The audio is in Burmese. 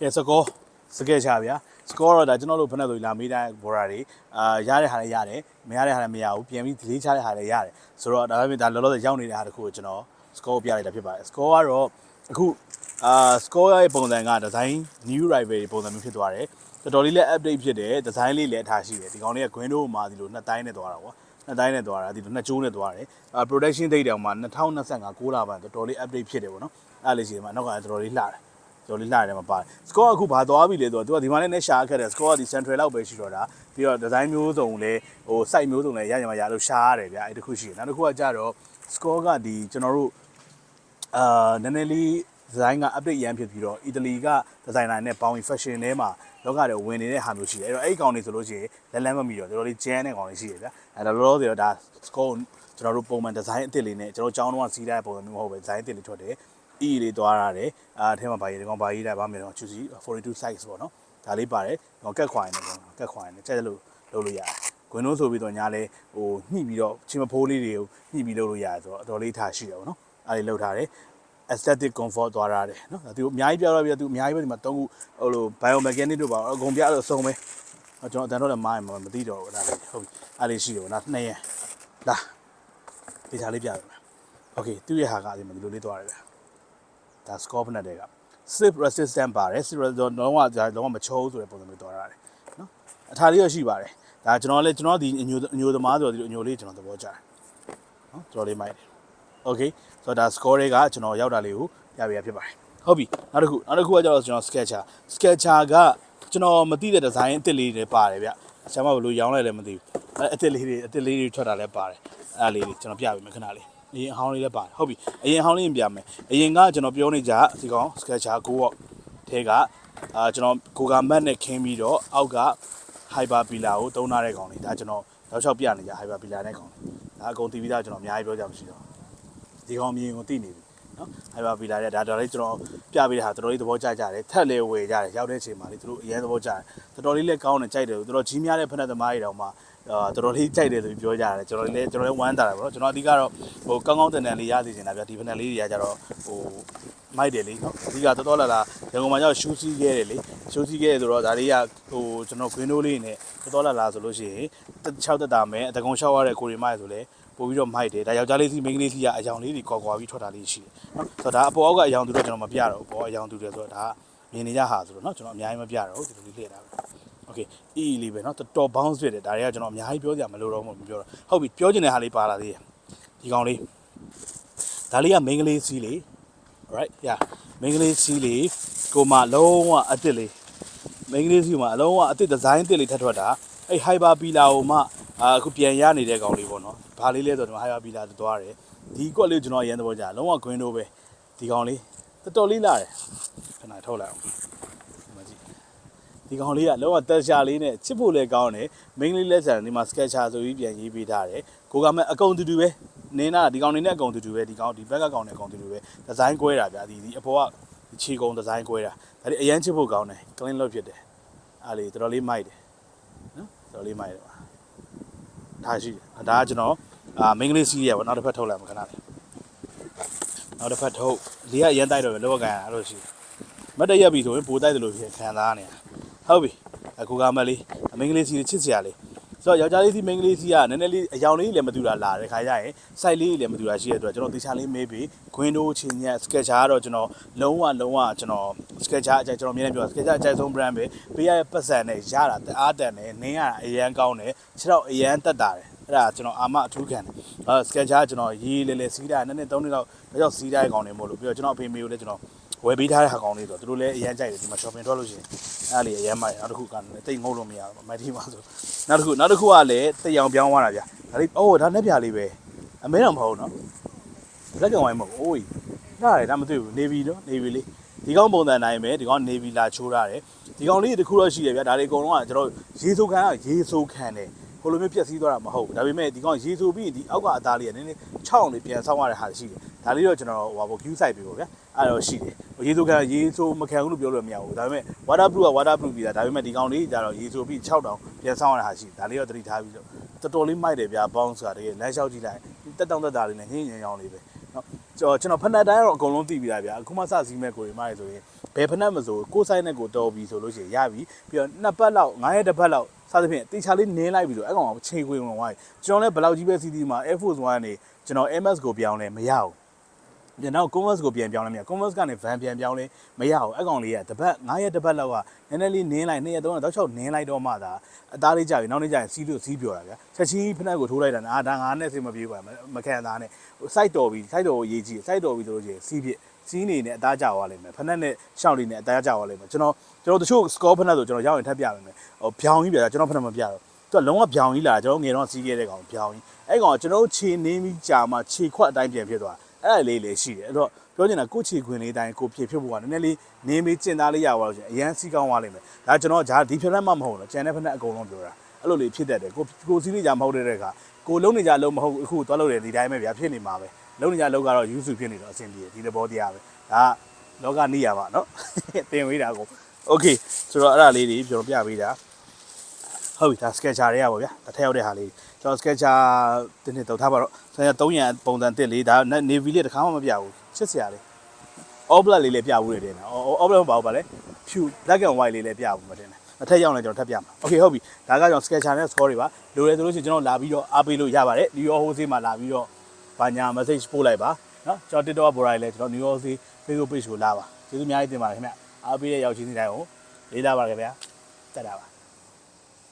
ကဲစကောစကဲချဗျာစကောတော့ဒါကျွန်တော်တို့ဖက်နဲ့ဆိုလာမေးတဲ့ဘော်ရာတွေအာရတဲ့ဟာလည်းရတယ်မရတဲ့ဟာလည်းမရဘူးပြန်ပြီး delay ချတဲ့ဟာလည်းရတယ်ဆိုတော့ဒါပေမဲ့ဒါလောလောဆယ်ရောက်နေတဲ့ဟာတစ်ခုကိုကျွန်တော်စကောပြလိုက်တာဖြစ်ပါတယ်စကောကတော့အခုအာစကောရဲ့ပုံစံကဒီဇိုင်း new rival ပုံစံမျိုးဖြစ်သွားတယ်တော်တော်လေးလည်း update ဖြစ်တယ်ဒီဇိုင်းလေးလည်းအထားရှိတယ်ဒီကောင်လေးက Gwendo မှာဒီလိုနှစ်တိုင်းနဲ့သွားတာပေါ့နှစ်တိုင်းနဲ့သွားတာဒီလိုနှစ်ကျိုးနဲ့သွားတယ်အာ production date တောင်မှ2025 6လပိုင်းတော်တော်လေး update ဖြစ်တယ်ပေါ့နော်အဲ့လေးရှိတယ်မှာနောက်ကတော်တော်လေးလှတယ် ကျော်လေးလှရတယ်မပါတယ်စကောအခုဘာသွားပြီလဲဆိုတော့သူကဒီမှာလည်းနဲ့ရှာခက်တယ်စကောကဒီ central လောက်ပဲရှိတော့တာပြီးတော့ design မျိုးစုံလည်းဟို site မျိုးစုံလည်းရရမှာရလို့ရှာရတယ်ဗျာအဲ့တခုရှိတယ်နောက်တစ်ခုကကြတော့စကောကဒီကျွန်တော်တို့အာနည်းနည်းလေး design က update ရမ်းဖြစ်ပြီးတော့ Italy က designer နဲ့ပေါင်းပြီး fashion ထဲမှာလောကတွေဝင်နေတဲ့ဟာမျိုးရှိတယ်အဲ့တော့အဲ့ဒီကောင်တွေဆိုလို့ရှိရင်လက်လန်းမမီတော့တော်တော်လေးကျန်းတဲ့ကောင်တွေရှိတယ်ဗျာအဲ့တော့လောလောဆယ်တော့ဒါ score ကျွန်တော်တို့ပုံမှန် design အစ်စ်လေးနဲ့ကျွန်တော်ကျောင်းတော့စီးတဲ့ပုံစံမျိုးမဟုတ်ပဲ design အစ်စ်လေးထွက်တယ် E လေးသွားရတယ်အာအဲထဲမှာဘာရေးဒီကောင်ဘာရေးတာဗာမြေတော့ choose 42 size ပေါ့နော်ဒါလေးပါတယ်ဒီကောင်ကက်ခွိုင်းနေကောင်ကက်ခွိုင်းနေကြက်လို့လုပ်လို့ရတယ်ဂွင်လုံးဆိုပြီးတော့ညာလဲဟိုညှိပြီးတော့ချင်းမဖိုးလေးတွေကိုညှိပြီးလုပ်လို့ရတယ်ဆိုတော့အတော်လေးထားရှိတယ်ပေါ့နော်အားလေးလုပ်ထားတယ် aesthetic comfort သွားရတယ်နော်ဒါသူအများကြီးပြောတော့ပြသူအများကြီးပဲဒီမှာသုံးခုဟိုလို biomechanic တို့ပါအကုန်ပြလို့အစုံပဲကျွန်တော်အတန်တော့လည်းမိုင်းမှာမသိတော့ဘူးဒါလေးဟုတ်ပြီအားလေးရှိတယ်ပေါ့နော်နှစ်ရက်လာဒီထားလေးပြရမယ် okay သူ့ရဲ့ဟာကဒီမှာဒီလိုလေးသွားရတယ် ဗျဒါ scope နဲ့တဲ့က slip resistant ပါတယ် slip resistant လုံးဝဒါလုံးဝမချိုးဆိုတဲ့ပုံစံမျိုးသွားရတယ်နော်အထာလေးရရှိပါတယ်ဒါကျွန်တော်လည်းကျွန်တော်ဒီအညိုအညိုသမားဆိုတော့ဒီလိုအညိုလေးကျွန်တော်သဘောကျတယ်နော်တော်တော်လေးမိုက်တယ် okay ဆိုတော့ဒါ score တွေကကျွန်တော်ရောက်တာလေးကိုပြပြရဖြစ်ပါတယ်ဟုတ်ပြီနောက်တစ်ခုနောက်တစ်ခုကကျတော့ကျွန်တော် sketcher sketcher ကကျွန်တော်မသိတဲ့ design အစ်စ်လေးတွေပါတယ်ဗျဆရာမဘယ်လိုရောင်းလိုက်လဲမသိဘူးအဲအစ်စ်လေးတွေအစ်စ်လေးတွေထွက်တာလည်းပါတယ်အဲ့ဒါလေးတွေကျွန်တော်ပြပေးမယ်ခဏလေး အရင်အဟောင်းလေးလည်းပါတယ်ဟုတ်ပြီအရင်အဟောင်းလေးပြမယ်အရင်ကကျွန်တော်ပြောနေကြဒီကောင် sketcher ကိုပေါ့ထဲကအာကျွန်တော်ကိုကမတ်နဲ့ခင်းပြီးတော့အောက်က hyper pillar ကိုတုံးထားတဲ့ကောင်လေးဒါကျွန်တော်တော့ချောက်ပြနေကြ hyper pillar နဲ့ကောင်လေးဒါအကုန်တီးပြီးသားကျွန်တော်အများကြီးပြောကြမှာရှိတော့ဒီကောင်မြင်ကိုသိနေပြီ နော်ဟိုင်ပါပီလာတဲ့ဒါတော်လေးကျွန်တော်ပြပေးတဲ့ဟာတော်တော်လေးသဘောကျကြတယ်ထက်လေဝေကြတယ်ရောက်တဲ့အချိန်မှာလေသူတို့အရင်သဘောကျတယ်တော်တော်လေးလည်းကောင်းတယ်ကြိုက်တယ်တော်တော်ကြီးများတဲ့ဖက်နဲ့သမားတွေတောင်မှအာတော်တော်လေးကြိုက်တယ်ဆိုပြီးပြောကြတယ်ကျွန်တော်လည်းကျွန်တော်လည်းဝမ်းသာတယ်ပေါ့နော်ကျွန်တော်အဓိကတော့ဟိုကောင်းကောင်းတန်တန်လေးရစီနေတာဗျဒီဖက်နဲ့လေးတွေကကြတော့ဟိုမိုက်တယ်လေနော်အဓိကတော်တော်လာလာရန်ကုန်မှာကျတော့ရှူးစီးခဲ့တယ်လေရှူးစီးခဲ့ဆိုတော့ဒါလေးကဟိုကျွန်တော်ဂွင်းတိုးလေးနဲ့တော်တော်လာလာဆိုလို့ရှိရင်6တက်တာမယ်အတကုံလျှောက်ရတဲ့ကိုရီမိုက်ဆိုလဲ ပို့ပြီးတော့မိုက်တယ်ဒါယောက်ျားလေးစီမိန်းကလေးစီကအယောင်လေးတွေကွာကွာပြီးထွက်တာလေးရှိတယ်နော်ဆိုတော့ဒါအပေါ်အောက်ကအယောင်သူတော့ကျွန်တော်မပြတော့ဘူးပေါ်အယောင်သူတယ်ဆိုတော့ဒါမြင်နေကြဟာဆိုတော့နော်ကျွန်တော်အများကြီးမပြတော့ဘူးဒီလိုလေးလှည့်တာပဲ okay အီလေးပဲနော်တော်တော် bounce ဖြစ်တယ်ဒါတွေကကျွန်တော်အများကြီးပြောစရာမလိုတော့ဘူးမပြောတော့ဟုတ်ပြီပြောချင်တဲ့ဟာလေးပါလာသေးတယ်ဒီကောင်လေးဒါလေးကမိန်းကလေးစီလေး right yeah မိန်းကလေးစီလေးကိုမလုံးဝအစ်စ်လေးမိန်းကလေးစီမှာအလုံးဝအစ်စ်ဒီဇိုင်းအစ်စ်လေးထပ်ထွက်တာအဲ့ hyper pila ကိုမှ အာအခုပြန်ရနေတဲ့ကောင်လေးပေါ့နော်ဘာလေးလဲဆိုတော့ hyper pila သွားတယ်ဒီကွက်လေးကျွန်တော်အရင်သဘောကျတယ်လုံးဝ green တို့ပဲဒီကောင်လေးတော်တော်လေးလာတယ်ခဏထုတ်လိုက်အောင်ဒီမှာကြည့်ဒီကောင်လေးကလုံးဝတက်ရှာလေးနဲ့ချစ်ဖို့လည်းကောင်းတယ်မိန်းကလေးလက်ဆန်ဒီမှာ sketcher ဆိုပြီးပြန်ရေးပေးထားတယ်ကိုကမဲ့အကုန်တူတူပဲနင်းနာဒီကောင်လေးနဲ့အကုန်တူတူပဲဒီကောင်ဒီဘက်ကကောင်နဲ့အကုန်တူတူပဲဒီဇိုင်းကွဲတာဗျာဒီဒီအပေါ်ကခြေကုံဒီဇိုင်းကွဲတာဒါလေးအရန်ချစ်ဖို့ကောင်းတယ် clean လုပ်ဖြစ်တယ်အားလေးတော်တော်လေးမိုက်တယ်နော်တော်တော်လေးမိုက်တယ်ပါ ဒါရှိတယ်ဒါကကျွန်တော်အာမိန်းကလေးစီးရပါနောက်တစ်ဖက်ထုတ်လိုက်မှာခဏလေးနောက်တစ်ဖက်ထုတ်လေးကအရန်တိုက်တော့ပဲလောကကန်အဲ့လိုရှိတယ်မတ်တရက်ပြီဆိုရင်ပိုတိုက်တယ်လို့ဖြစ်ခံစားနေတာဟုတ်ပြီအခုကမလေးအမိန်းကလေးစီးချစ်စရာလေး ဆိုတော့ယောက်ျားလေးစီးမိန်းကလေးစီးကနည်းနည်းလေးအယောင်လေးလည်းမတူတာလာတယ်ခါရရင် site လေးလည်းမတူတာရှိတဲ့အတွက်ကျွန်တော်တေချာလေးမေးပြီး window ချင်းညက် sketcher ကတော့ကျွန်တော်လုံးဝလုံးဝကျွန်တော် sketcher အကြိုက်ကျွန်တော်မြင်နေပြော sketcher အကြိုက်ဆုံး brand ပဲပေးရတဲ့ပတ်စံနဲ့ရတာတအားတန်တယ်နင်းရတာအရန်ကောင်းတယ်ခြေတော့အရန်တက်တာတယ်အဲ့ဒါကျွန်တော်အာမအထူးခံတယ်အဲ sketcher ကျွန်တော်ရေးလေလေစီးတာနည်းနည်း၃နှစ်လောက်ဒါကြောင့်စီးတဲ့ကောင်တွေမို့လို့ပြီးတော့ကျွန်တော်အဖေမေကိုလည်းကျွန်တော် ဝယ်ပေးထားတဲ့ဟာကောင်လေးဆိုတော့သူတို့လည်းအရန်ကြိုက်တယ်ဒီမှာ shopping ထွက်လို့ရှိရင်အဲ့ဒါလေးအရန်မိုက်နောက်တစ်ခုကလည်းတိတ်ငုံလို့မရဘူးမိုက်တီမှာဆိုနောက်တစ်ခုနောက်တစ်ခုကလည်းတိတ်အောင်ပြောင်းသွားတာဗျာဒါလေးအိုးဒါနဲ့ပြလေးပဲအမဲတော့မဟုတ်နော်လက်ကံဝိုင်းမဟုတ်အိုးဒါရတယ်ဒါမတွေ့ဘူးနေပြီနော်နေပြီလေးဒီကောင်ပုံစံတိုင်းပဲဒီကောင်နေပြီလာချိုးရတယ်ဒီကောင်လေးတစ်ခုတော့ရှိတယ်ဗျာဒါလေးအကုန်လုံးကကျွန်တော်ရေဆိုးခံကရေဆိုးခံတယ်ဟိုလိုမျိုးပြက်စီးသွားတာမဟုတ်ဘူးဒါပေမဲ့ဒီကောင်ရေဆိုးပြီးဒီအောက်ကအသားလေးကနည်းနည်းချောင်းလေးပြန်ဆောင်းရတဲ့ဟာရှိတယ်ဒါလေးတော့ကျွန်တော်ဟိုဟာ view site ပေးပေါ့ဗျာ အဲ့တော့ရှိတယ်ရေဆိုးခံရေဆိုးမခံဘူးလို့ပြောလို့မရဘူးဒါပေမဲ့ waterproof က waterproof ပြီးတာဒါပေမဲ့ဒီကောင်လေးကြတော့ရေဆိုးပြီး6တောင်ပြန်ဆောင်းရတဲ့ဟာရှိတယ်ဒါလေးတော့သတိထားပြီးတော့တော်တော်လေးမိုက်တယ်ဗျာဘောင်းဆိုတာတကယ်လမ်းလျှောက်ကြည့်လိုက်တက်တောင့်တက်တာလေးနဲ့ဟင်းညင်ရောင်းလေးပဲနော်ကျွန်တော်ကျွန်တော်ဖက်နက်တိုင်းတော့အကုန်လုံးသိပြီးသားဗျာအခုမှစစည်းမဲ့ကိုရီမိုက်ဆိုရင်ဘယ်ဖက်နဲ့မဆိုကိုယ်ဆိုင်နဲ့ကိုတော်ပြီဆိုလို့ရှိရင်ရပြီပြီးတော့နှစ်ပတ်လောက်9ရက်တစ်ပတ်လောက်စသဖြင့်တေချာလေးနင်းလိုက်ပြီဆိုအဲ့ကောင်ကချိန်ခွေဝင်သွားပြီကျွန်တော်လည်းဘယ်လောက်ကြီးပဲစီးစီးမှာ Air Force 1ကနေကျွန်တော် MS ကိုပြောင်းလဲမရဘူး ပြန်တော့ Converse ကိုပြန်ပြောင်းလဲမရ Converse ကနေ van ပြန်ပြောင်းလဲမရဘူးအဲ့ကောင်လေးကတပတ်9ရက်တပတ်လောက်ကနည်းနည်းလေးနင်းလိုက်2ရက်3ရက်တော့6နင်းလိုက်တော့မှသာအသားလေးကြာပြီနောက်နေ့ကျရင်စီးလို့စီးပြောတာဗျာချက်ချင်းဖက်ကိုထိုးလိုက်တာအာဒါငါနဲ့စင်မပြေးပါမခံသားနဲ့ site တော်ပြီ site တော်ကိုရေးကြည့် site တော်ပြီဆိုလို့ရှိရင်စီးဖြစ်စီးနေနဲ့အသားကြာသွားလိမ့်မယ်ဖက်နဲ့ရှောင်းနေနဲ့အသားကြာသွားလိမ့်မယ်ကျွန်တော်ကျွန်တော်တချို့ score ဖက်နဲ့ဆိုကျွန်တော်ရောက်ရင်ထပ်ပြမယ်ဟိုပြောင်းကြီးပြတာကျွန်တော်ဖက်နဲ့မပြတော့သူကလုံးဝပြောင်းကြီးလာကျွန်တော်ငယ်တော့စီးခဲ့တဲ့ကောင်ပြောင်းကြီးအဲ့ကောင်ကျွန်တော်ခြေနင်းပြီးကြာမှခြေခွက်အတိုင်းပြန်ဖြစ်သွား အဲ့ဒါလေးလေးရှိတယ်အဲ့တော့ ပြောချင်တာကိုယ့်ချီခွင်လေးတိုင်းကိုဖြစ်ဖြစ်ဖို့ကနည်းနည်းလေးနင်းပြီးကျင်သားလေးရသွားလို့ရှိရင်အရန်စီးကောင်းသွားလိမ့်မယ်ဒါကျွန်တော်ဂျာဒီဖြစ်လက်မှမဟုတ်တော့ကျန်တဲ့ဖက်နဲ့အကုန်လုံးပြောတာအဲ့လိုလေးဖြစ်တတ်တယ်ကိုကိုစီးနေကြမဟုတ်တဲ့အခါကိုလုံးနေကြလုံးမဟုတ်အခုသွားလို့တယ်ဒီတိုင်းပဲဗျာဖြစ်နေမှာပဲလုံးနေကြလုံးကတော့ယူစုဖြစ်နေတော့အဆင်ပြေဒီသဘောတရားပဲဒါကလောကနေရပါနော်တင်ဝေးတာကိုโอเคဆိုတော့အဲ့ဒါလေးတွေကျွန်တော်ပြပေးတာ ဟုတ်ပြီဒါ sketcher တွေကပါဗျာတစ်ထက်ရောက်တဲ့ဟာလေးကျွန်တော် sketcher တင်းနေတော့ထားပါတော့ဆရာ300ပုံစံတစ်လေးဒါ navy လေးတစ်ခါမှမပြဘူးချစ်စရာလေး all black လေးလည်းပြဘူးလေတင်တာ all black မပါဘူးပါလေ pew black and white လေးလည်းပြဘူးမတင်တယ်အထက်ရောက်နေကျွန်တော်ထပ်ပြမှာ okay ဟုတ်ပြီဒါကကျွန်တော် sketcher နဲ့ score တွေပါလိုရဲဆိုလို့ရှိရင်ကျွန်တော်လာပြီးတော့အားပေးလို့ရပါတယ် New York Hose မှာလာပြီးတော့ဘာညာ message ပို့လိုက်ပါเนาะကျွန်တော် TikTok ကဘော်ရိုင်းလဲကျွန်တော် New York Hose Facebook page ကိုလာပါကျေးဇူးအများကြီးတင်ပါတယ်ခင်ဗျအားပေးတဲ့ရောက်ချင်းစီတိုင်းကိုလေးလာပါခင်ဗျာတက်တာပါ